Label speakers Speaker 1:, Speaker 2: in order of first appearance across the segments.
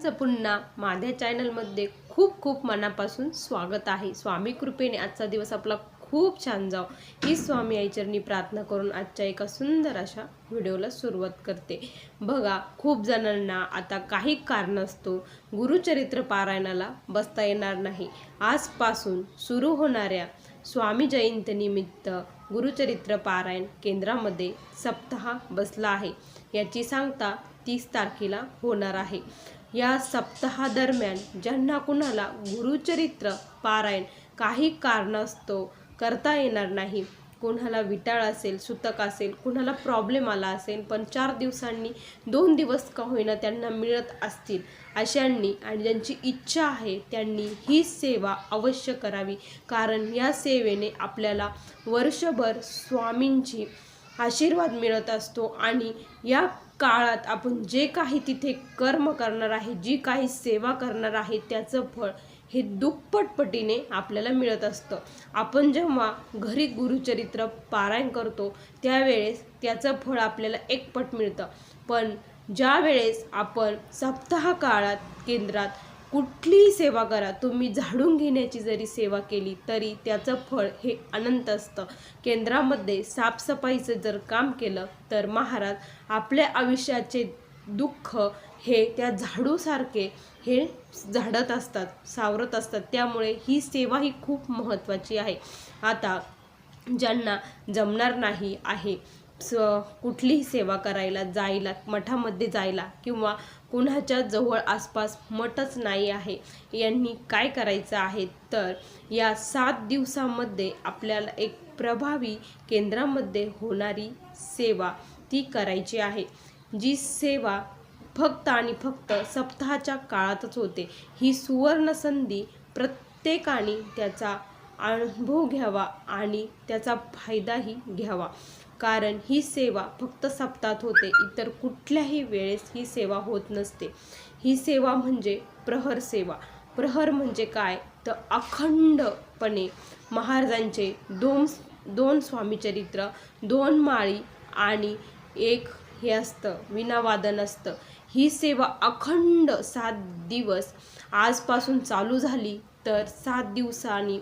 Speaker 1: सर्वांचं पुन्हा माझ्या चॅनलमध्ये खूप खूप मनापासून स्वागत आहे. स्वामी कृपेने आजचा दिवस आपला खूप छान जाव. ही स्वामी आईचरणी प्रार्थना करून आजच्या एका सुंदर अशा व्हिडिओला सुरुवात करते. बघा खूप जणांना आता काही कारणास्तव गुरुचरित्र पारायणाला बसता येणार नाही. आजपासून सुरू होणाऱ्या स्वामी जयंतीनिमित्त गुरुचरित्र पारायण केंद्रामध्ये सप्ताह बसला आहे. याची सांगता तीस तारखेला होणार आहे. या सप्ताहादरम्यान ज्यांना कुणाला गुरुचरित्र पारायण काही कारणास्तव करता येणार नाही कोणाला विटाळ असेल सुतक असेल कुणाला प्रॉब्लेम आला असेल पण चार दिवसांनी दोन दिवस का होईना त्यांना मिळत असतील अशांनी आणि ज्यांची इच्छा आहे त्यांनी ही सेवा अवश्य करावी. कारण या सेवेने आपल्याला वर्षभर स्वामींची आशीर्वाद मिळत असतो आणि या काळात आपण जे काही तिथे कर्म करणार आहे जी काही सेवा करणार आहे त्याचं फळ हे दुप्पटपटीने आपल्याला मिळत असतं. आपण जेव्हा घरी गुरुचरित्र पारायण करतो त्यावेळेस त्याचं फळ आपल्याला एकपट मिळतं. पण ज्या वेळेस आपण सप्ताह काळात केंद्रात कुठलीही सेवा करा. तुम्ही झाडून घेण्याची जरी सेवा केली तरी त्याचं फळ हे अनंत असतं. केंद्रामध्ये साफसफाईचं जर काम केलं तर महाराज आपल्या आयुष्याचे दुःख हे त्या झाडूसारखे हे झाडत असतात सावरत असतात. त्यामुळे ही सेवा ही खूप महत्त्वाची आहे. आता ज्यांना जमणार नाही आहे स कुठलीही सेवा करायला जायला मठामध्ये जायला किंवा कुणाच्या जवळ आसपास मठच नाही आहे यांनी काय करायचं आहे? तर या सात दिवसामध्ये आपल्याला एक प्रभावी केंद्रामध्ये होणारी सेवा ती करायची आहे जी सेवा फक्त आणि फक्त सप्ताहाच्या काळातच होते. ही सुवर्ण संधी प्रत्येकाने त्याचा अनुभव घ्यावा आणि त्याचा फायदाही घ्यावा. कारण ही सेवा फक्त सप्तात होते इतर कुठल्याही वेळेस ही सेवा होत नसते. ही सेवा म्हणजे प्रहर सेवा. प्रहर म्हणजे काय? तर अखंडपणे महाराजांचे दोन दोन स्वामीचरित्र दोन माळी आणि एक हे असतं विनावादन असतं. ही सेवा अखंड सात दिवस आजपासून चालू झाली तर सात दिवसांनी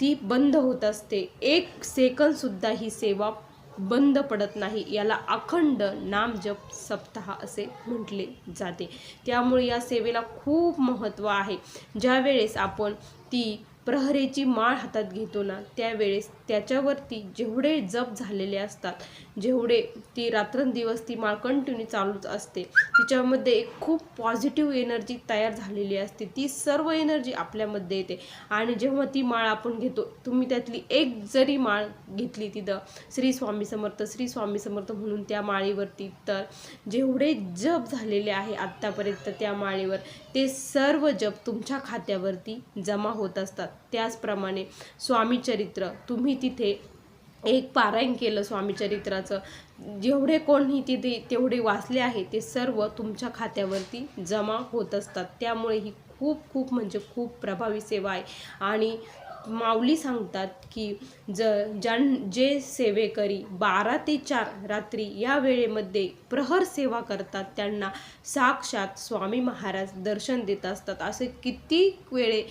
Speaker 1: ती बंद होत असते. एक सेकंदसुद्धा ही सेवा बंद पडत नाही याला अखंड नामजप सप्ताह असे म्हटले जाते. त्यामुळे या सेवेला खूप महत्त्व आहे. ज्यावेळेस आपण ती प्रहरेची माळ हातात घेतो ना त्यावेळेस त्याच्यावरती जेवढे जप झालेले असतात जेवढे ती रात्रंदिवस ती माळ कंटिन्यू चालूच असते तिच्यामध्ये एक खूप पॉझिटिव्ह एनर्जी तयार झालेली असते. ती सर्व एनर्जी आपल्यामध्ये येते. आणि जेव्हा ती माळ आपण घेतो तुम्ही त्यातली एक जरी माळ घेतली तिथं श्री स्वामी समर्थ श्री स्वामी समर्थ म्हणून त्या माळीवरती तर जेवढे जप झालेले आहे आत्तापर्यंत त्या माळीवर ते सर्व जप तुमच्या खात्यावरती जमा होत असतात. त्याचप्रमाणे स्वामीचरित्र तुम्ही तिथे एक पारायण केलं स्वामीचरित्राचं जेवढे कोणी तिथे तेवढे वाचले आहे ते सर्व तुमच्या खात्यावरती जमा होत असतात. त्यामुळे ही खूप खूप म्हणजे खूप प्रभावी सेवा आहे. आणि माऊली सांगतात की ज ज्यां जे सेवेकरी बारा ते चार रात्री या वेळेमध्ये प्रहर सेवा करतात त्यांना साक्षात स्वामी महाराज दर्शन देत असतात. असे किती वेळे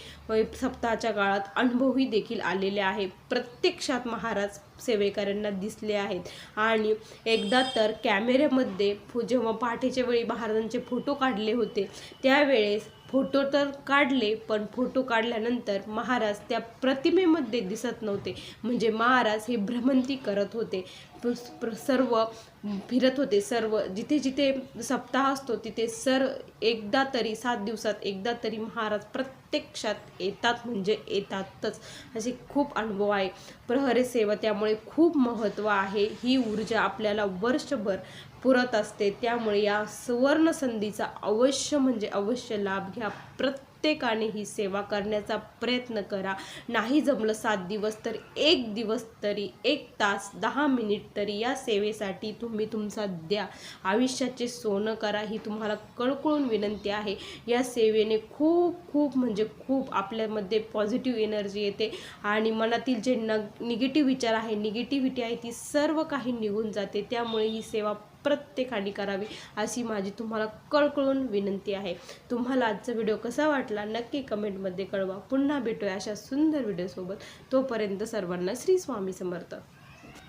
Speaker 1: सप्ताहाच्या काळात अनुभवही देखील आलेले आहे. प्रत्यक्षात महाराज सेवेकऱ्यांना दिसले आहेत. आणि एकदा तर कॅमेऱ्यामध्ये जेव्हा पहाटेच्या वेळी महाराजांचे फोटो काढले होते त्यावेळेस फोटो तर काढले पण फोटो काढल्यानंतर महाराज त्या प्रतिमेमध्ये दिसत नव्हते. म्हणजे महाराज हे भ्रमंती करत होते. सर्व फिरत होते सर्व जिथे जिथे सप्ताह असतो तिथे सर एकदा तरी सात दिवसात एकदा तरी महाराज प्रत्यक्षात येतात म्हणजे येतातच. असे खूप अनुभव आहे. प्रहरे सेवा त्यामुळे खूप महत्त्व आहे. ही ऊर्जा आपल्याला वर्षभर पुरत असते. त्यामुळे या सुवर्णसंधीचा अवश्य म्हणजे अवश्य लाभ घ्या. प्रत्येकाने ही सेवा करण्याचा प्रयत्न करा. नाही जमलं सात दिवस तर एक दिवस तरी एक तास दहा मिनिट तरी या सेवेसाठी तुम्ही तुमचा द्या. आयुष्याचे सोनं करा ही तुम्हाला कळकळून विनंती आहे. या सेवेने खूप खूप म्हणजे खूप आपल्यामध्ये पॉझिटिव्ह एनर्जी येते आणि मनातील जे न निगेटिव्ह विचार आहे निगेटिव्हिटी आहे ती सर्व काही निघून जाते. त्यामुळे ही सेवा प्रत्येकाने करावी अशी माझी तुम्हाला कळकळून विनंती आहे. तुम्हाला आजचा व्हिडिओ कसा वाटला नक्की कमेंटमध्ये कळवा. पुन्हा भेटूया अशा सुंदर व्हिडिओसोबत. तोपर्यंत सर्वांना श्री स्वामी समर्थ.